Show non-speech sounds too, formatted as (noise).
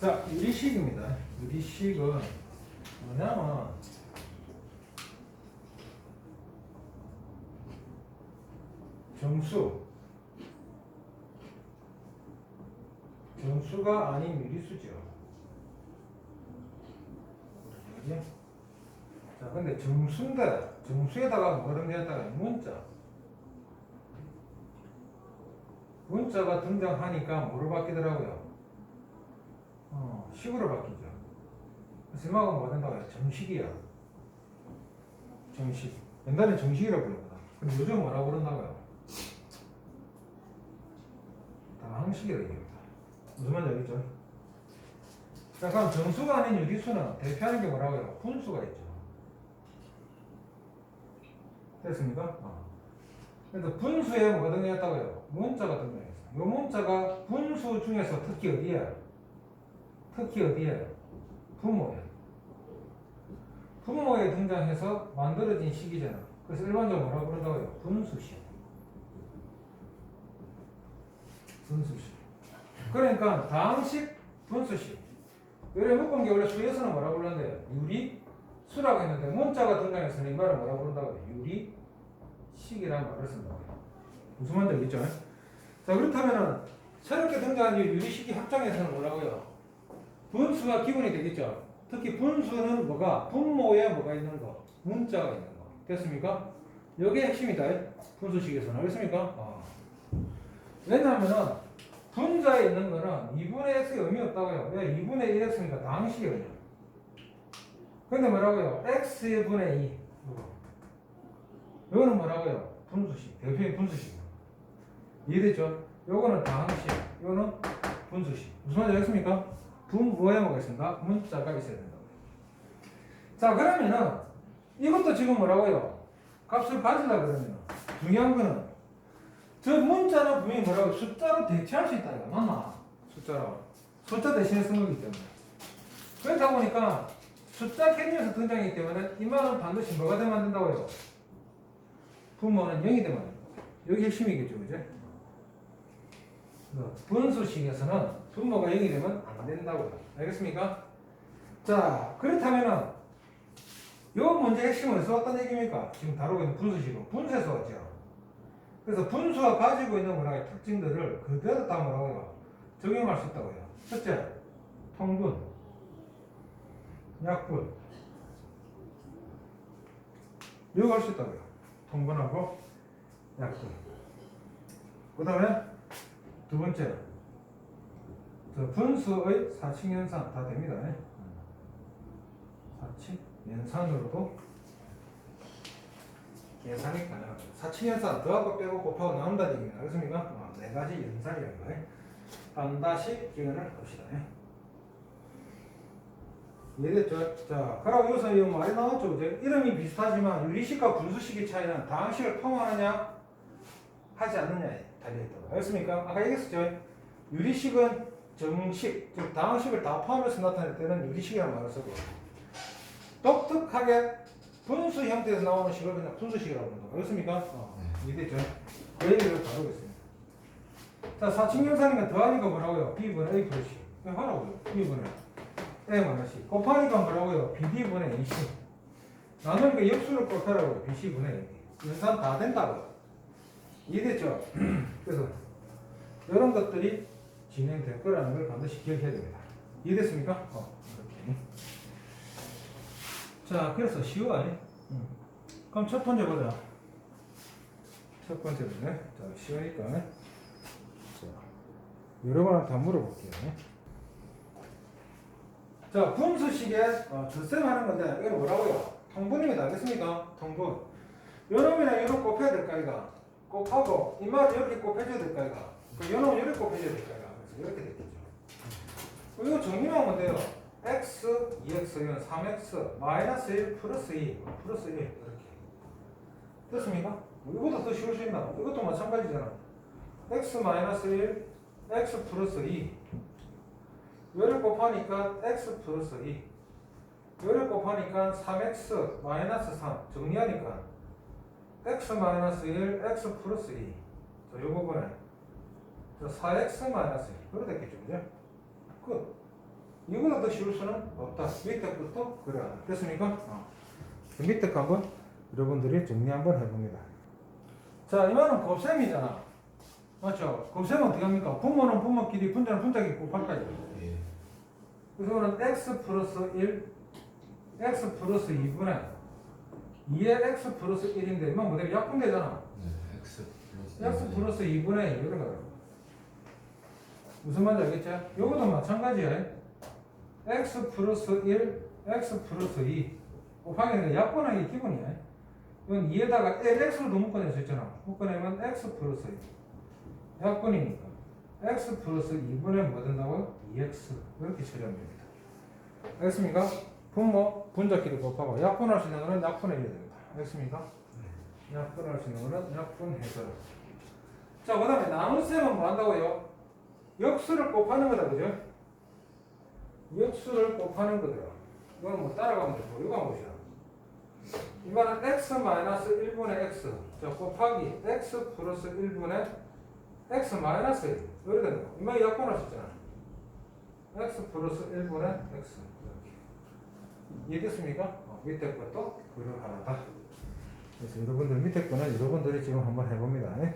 자, 유리식입니다. 유리식은 뭐냐면 정수 정수가 아닌 유리수죠. 그지? 자, 근데 정수인데 정수에다가 뭐를 내다가 문자 문자가 등장하니까 뭐로 바뀌더라고요? 어, 식으로 바뀌죠. 그래서 이마가 뭐 된다고요? 정식이야. 정식. 옛날에 정식이라고 부르거든. 근데 요즘 뭐라고 그런다고요? 다항식이라고 얘기합니다. 무슨 말인지 알겠죠? 자, 그럼 정수가 아닌 유리수는 대표하는 게 뭐라고요? 분수가 있죠. 됐습니까? 어. 그래서 분수에 뭐가 등장했다고요? 문자가 등장했어요. 이 문자가 분수 중에서 특히 어디에? 특히 어디에? 분모에. 분모에 등장해서 만들어진 식이잖아. 그래서 일반적으로 뭐라고 그런다고요? 분수식. 분수식. 그러니까 다항식, 분수식. 요래 묶은 게 원래 수에서는 뭐라고 그러는데 유리, 수라고 했는데 문자가 등장해서는 이 말을 뭐라고 그런다고요? 유리, 식이라는 말을 쓴다고요. 무슨 말인지 알겠죠? 자 그렇다면은 새롭게 등장한 이 유리식이 합장에서는 뭐라고요? 분수가 기본이 되겠죠. 특히 분수는 뭐가 분모에 뭐가 있는 거, 문자가 있는 거. 됐습니까? 이게 핵심이다. 분수식에서는 알겠습니까? 어. 왜냐하면은 분자에 있는 거는 2분의 x의 의미 없다고요. 왜 2분의 1x니까 당식이거든요. 근데 뭐라고요? x의 분의 2. 이거는 뭐라고요? 분수식. 대표의 분수식. 이해됐죠? 요거는 다항식, 요거는 분수식. 무슨 말인지 알겠습니까? 분 뭐에 뭐가 있습니까? 문자가 있어야 된다고. 자, 그러면은 이것도 지금 뭐라고요? 값을 가지려 그러면 중요한 거는 저 문자는 분명히 뭐라고 숫자로 대체할 수 있다 이거 맞나? 숫자로 숫자 대신에 쓴 거기 때문에 그렇다 보니까 숫자 개념에서 등장하기 때문에 이 말은 반드시 뭐가 되면 안 된다고요? 분모는 0이 되면 안 된다. 여기 핵심이겠죠, 그 제? 분수식에서는 분모가 0이 되면 안 된다고요. 알겠습니까? 자, 그렇다면은 요 문제 핵심은 왔다는 얘기입니까? 지금 다루고 있는 분수식은 왔죠. 그래서 분수가 가지고 있는 뭐라고 특징들을 그대로 다 뭐라고요? 적용할 수 있다고요. 첫째, 통분, 약분. 이거 할 수 있다고요. 통분하고 약분. 그 다음에 두 번째, 저 분수의 사칙 연산 다 됩니다. 사칙 연산으로도 계산이 가능합니다. 사칙 연산 더하고 빼고 곱하고 나눈다는 얘기입니다. 알겠습니까? 어, 네 가지 연산이라는 거예요. 한 다시 기억을 봅시다. 이해됐죠? 자, 그럼 여기서 이 말이 나왔죠. 이제 이름이 비슷하지만 유리식과 분수식의 차이는 다항식을 포함하느냐 하지 않느냐에 달려있다고. 알겠습니까? 아까 얘기했었죠. 유리식은 정식, 즉 다항식을 다 포함해서 나타낼 때는 유리식이라는 말을 쓰고 독특하게 분수 형태에서 나오는 식을 그냥 분수식이라고 한다고. 알겠습니까? 어, 이해됐죠? 그 얘기를 다루겠습니다. 자, 사칙연산이면 더하니까 뭐라고요? b분의 a 플러스. 그냥 하라고요. b분의 a 마이너스. 곱하니까 뭐라고요? bd분의 ac. 나누니까 역수를 곱하라고요. bc분의 a. 연산 다 된다고요. 이해됐죠? (clears throat) 그래서 이런 것들이 진행될 거라는 걸 반드시 기억해야 됩니다. 이해됐습니까? 어, 이렇게. 자, 그래서 쉬워요. 음. 그럼 첫 번째 보자. 첫 번째 보자. 자, 쉬우니까. 자, 여러분한테 한번 물어볼게요. 자, 분수식에 어, 덧셈 하는 건데, 이건 뭐라고요? 통분입니다. 알겠습니까? 통분. 여러분이랑 이렇게 곱해야 될까, 이가? 곱하고, 이 말을 이렇게 곱해줘야 될까, 이가? 그럼 여러분 이렇게 곱해줘야 될까? 그래서 이렇게 됐겠죠. 이거 정리하면 돼요. x, 2x, 이건 3x, 마이너스 1, 플러스 2, 플러스 1, 이렇게. 됐습니까? 뭐 이거보다 더 쉬울 수 있나? 이것도 마찬가지잖아. x 마이너스 1, x 플러스 2. 요를 곱하니까 x 플러스 2. 요를 곱하니까 3x 마이너스 3. 정리하니까 x 마이너스 1, x 플러스 2. 자, 요 부분에 저 4x 마이너스 2. 그래 됐겠죠, 그죠? 끝. 이거보다 더 쉬울 수는 없다. 밑에 것도 그래. 됐습니까? 어. 그 밑에 거 한번 여러분들이 정리 한번 해봅니다. 자, 이거는 곱셈이잖아. 맞죠? 곱셈은 어떻게 합니까? 분모는 분모끼리, 분자는 분자끼리 곱할까요? 예. 그래서 오늘 x 플러스 1, x 플러스 2분의 2의 x 플러스 1인데, 이만 모델이 약분되잖아. 네. X 플러스. x 플러스 2분의 1 이런 거라고. 무슨 말인지 알겠죠? 요것도 마찬가지야. x 플러스 1, x 플러스 2 곱하기는 약분하기 기본이야. 이건 2에다가 lx를 더 묶어낼 수 있잖아. 묶어내면 x 플러스 2. 약분이니까. x 플러스 2분의 뭐 된다고요? 2x. 이렇게 처리하면 됩니다. 알겠습니까? 분모, 분자끼리 곱하고 약분할 수 있는 거는 약분해야 됩니다. 알겠습니까? 약분할 수 있는 거는 약분해서. 자, 그 다음에 나눗셈은 뭐 한다고요? 역수를 곱하는 거다, 그죠? 역수를 곱하는 거다. 이거는 뭐 따라가면 되고, 이거 보시라. 이거는 x 마이너스 1분의 x. 자, 곱하기 x 플러스 1분의 x 마이너스 1. 이렇게 되는 거. 이만 약분할 수 있잖아. x 플러스 1분의 x. 이해됐습니까? 어, 밑에 것도 그러하다. 그래서 여러분들 밑에 거는 여러분들이 지금 한번 해봅니다. 네?